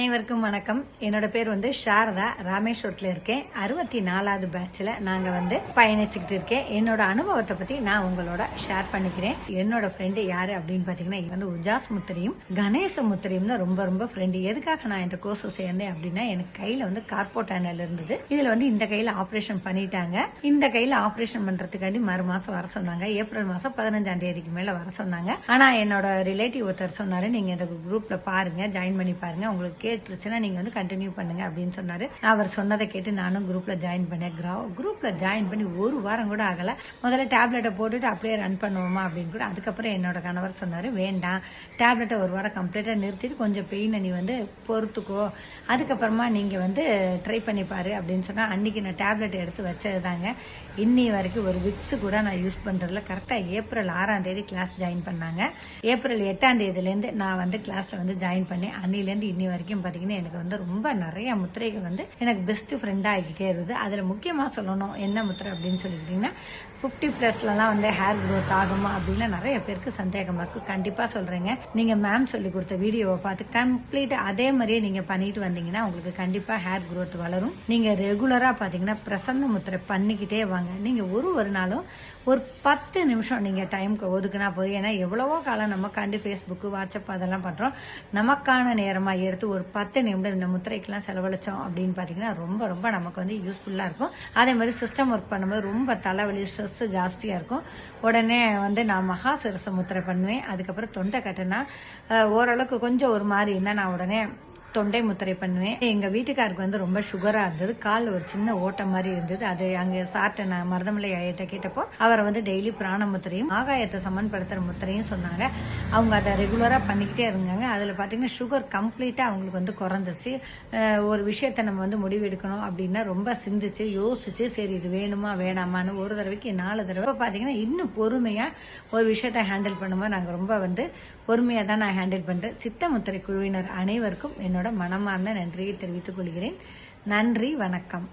அனைவருக்கும் வணக்கம். என்னோட பேர் வந்து சாரதா. ராமேஸ்வரத்தில் இருக்கேன். அறுபத்தி நாலாவது பேட்சில் நாங்கள் வந்து பயணிச்சுக்கிட்டு இருக்கேன். என்னோட அனுபவத்தை பற்றி நான் உங்களோட ஷேர் பண்ணிக்கிறேன். என்னோட ஃப்ரெண்டு யார் அப்படின்னு பார்த்தீங்கன்னா இது வந்து உஜாஸ் முத்திரையும் கணேச முத்திரையும் ரொம்ப ரொம்ப ஃப்ரெண்டு எதுக்காக நான் இந்த கோர்ஸ் சேர்ந்தேன் அப்படின்னா எனக்கு கையில் வந்து கார்போட் அனல் இருந்தது. இதில் வந்து இந்த கையில் ஆப்ரேஷன் பண்ணிட்டாங்க. இந்த கையில் ஆப்ரேஷன் பண்ணுறதுக்காண்டி மறு மாதம் வர சொன்னாங்க. ஏப்ரல் மாதம் பதினஞ்சாம் தேதிக்கு மேலே வர சொன்னாங்க. ஆனால் என்னோட ரிலேட்டிவ் ஒருத்தர் சொன்னார் நீங்கள் இந்த குரூப்பில் பாருங்கள் ஜாயின் பண்ணி பாருங்கள் உங்களுக்கு கேட்டுருச்சுன்னா நீங்கள் வந்து கண்டினியூ பண்ணுங்க அப்படின்னு சொன்னார். அவர் சொன்னதை கேட்டு நானும் குரூப்பில் ஜாயின் பண்ணேன். குரூப்ல ஜாயின் பண்ணி ஒரு வாரம் கூட ஆகலை. முதல்ல டேப்லெட்டை போட்டுட்டு அப்படியே ரன் பண்ணுவோமா அப்படின்னு கூட அதுக்கப்புறம் என்னோட கணவர் சொன்னார் வேண்டாம். டேப்லெட்டை ஒரு வாரம் கம்ப்ளீட்டாக நிறுத்திட்டு கொஞ்சம் பெயினை நீ வந்து பொறுத்துக்கோ. அதுக்கப்புறமா நீங்கள் வந்து ட்ரை பண்ணி பாரு. அப்படின்னு சொன்னால் அன்றைக்கி நான் டேப்லெட் எடுத்து வச்சதுதாங்க இன்னி வரைக்கும் ஒரு விக்ஸ் கூட நான் யூஸ் பண்ணுறதுல கரெக்டாக ஏப்ரல் ஆறாம் தேதி கிளாஸ் ஜாயின் பண்ணாங்க. ஏப்ரல் எட்டாம் தேதியிலேருந்து நான் வந்து கிளாஸில் வந்து ஜாயின் பண்ணேன் அன்னிலேருந்து இன்னி வரைக்கும் பாத்தீங்கன்னா எனக்கு வந்து ரொம்ப நிறைய முத்திரைகள் வந்து எனக்கு பெஸ்ட் ஃப்ரெண்டா ஆகிக்கிட்டே இருக்குது அதுல முக்கியமா சொல்லணும் என்ன முத்திரை அப்படின்னு சொல்லிக்கிட்டீங்கன்னா ஃபிஃப்டி பிளஸ்லலாம் வந்து ஹேர் க்ரோத் ஆகுமா அப்படின்னு நிறைய பேருக்கு சந்தேகமா இருக்கு. கண்டிப்பா சொல்றேங்க. நீங்க மேம் சொல்லி கொடுத்த வீடியோவை பார்த்து கம்ப்ளீட் அதே மாதிரியே நீங்க பண்ணிட்டு வந்தீங்கன்னா உங்களுக்கு கண்டிப்பா ஹேர் க்ரோத் வளரும். நீங்க ரெகுலரா பாத்தீங்கன்னா பிரசன்ன முத்திரை பண்ணிக்கிட்டே வாங்க. நீங்க ஒரு ஒரு நாளும் ஒரு பத்து நிமிஷம் நீங்க டைம் ஒதுக்குனா போதும். ஏன்னா எவ்வளவோ காலம் நம்ம கண்டு வாட்ஸ்அப் அதெல்லாம் பண்றோம். நமக்கான நேரமா எடுத்து ஒரு ஒரு பத்து நிமிடம் இந்த முத்திரைக்கெல்லாம் செலவழிச்சோம் அப்படின்னு பார்த்தீங்கன்னா ரொம்ப ரொம்ப நமக்கு வந்து யூஸ்ஃபுல்லாக இருக்கும். அதே மாதிரி சிஸ்டம் ஒர்க் பண்ணும்போது ரொம்ப தலைவலி ஸ்ட்ரெஸ் ஜாஸ்தியாக இருக்கும். உடனே வந்து நான் மகா சிரச முத்திரை பண்ணுவேன். அதுக்கப்புறம் தொண்டை கட்டினா ஓரளவுக்கு கொஞ்சம் ஒரு மாதிரி என்ன நான் உடனே தொண்டை முத்திரை பண்ணுவேன். எங்க வீட்டுக்காருக்கு வந்து ரொம்ப சுகரா இருந்தது. காலில் ஒரு சின்ன ஓட்டம் மாதிரி இருந்தது. அது அங்க சாப்பிட்ட நான் மருதமலை ஐயட்ட கேட்டப்போ அவரை வந்து டெய்லி பிராண முத்திரையும் ஆகாயத்தை சமன்படுத்துற முத்திரையும் சொன்னாங்க. அவங்க அதை ரெகுலரா பண்ணிக்கிட்டே இருந்தாங்க. அதுல பாத்தீங்கன்னா சுகர் கம்ப்ளீட்டா அவங்களுக்கு வந்து குறைஞ்சிருச்சு. ஒரு விஷயத்த நம்ம வந்து முடிவு எடுக்கணும் அப்படின்னா ரொம்ப சிந்திச்சு யோசிச்சு சரி இது வேணுமா வேணாமான்னு ஒரு தடவைக்கு நாலு தடவை. இப்ப பாத்தீங்கன்னா இன்னும் பொறுமையா ஒரு விஷயத்த ஹேண்டில் பண்ணும்போது நாங்க ரொம்ப வந்து பொறுமையா தான் நான் ஹேண்டில் பண்றேன். சித்தமுத்திரை குழுவினர் அனைவருக்கும் என்னோட மனமார்ந்த நன்றியை தெரிவித்துக் கொள்கிறேன். நன்றி வணக்கம்.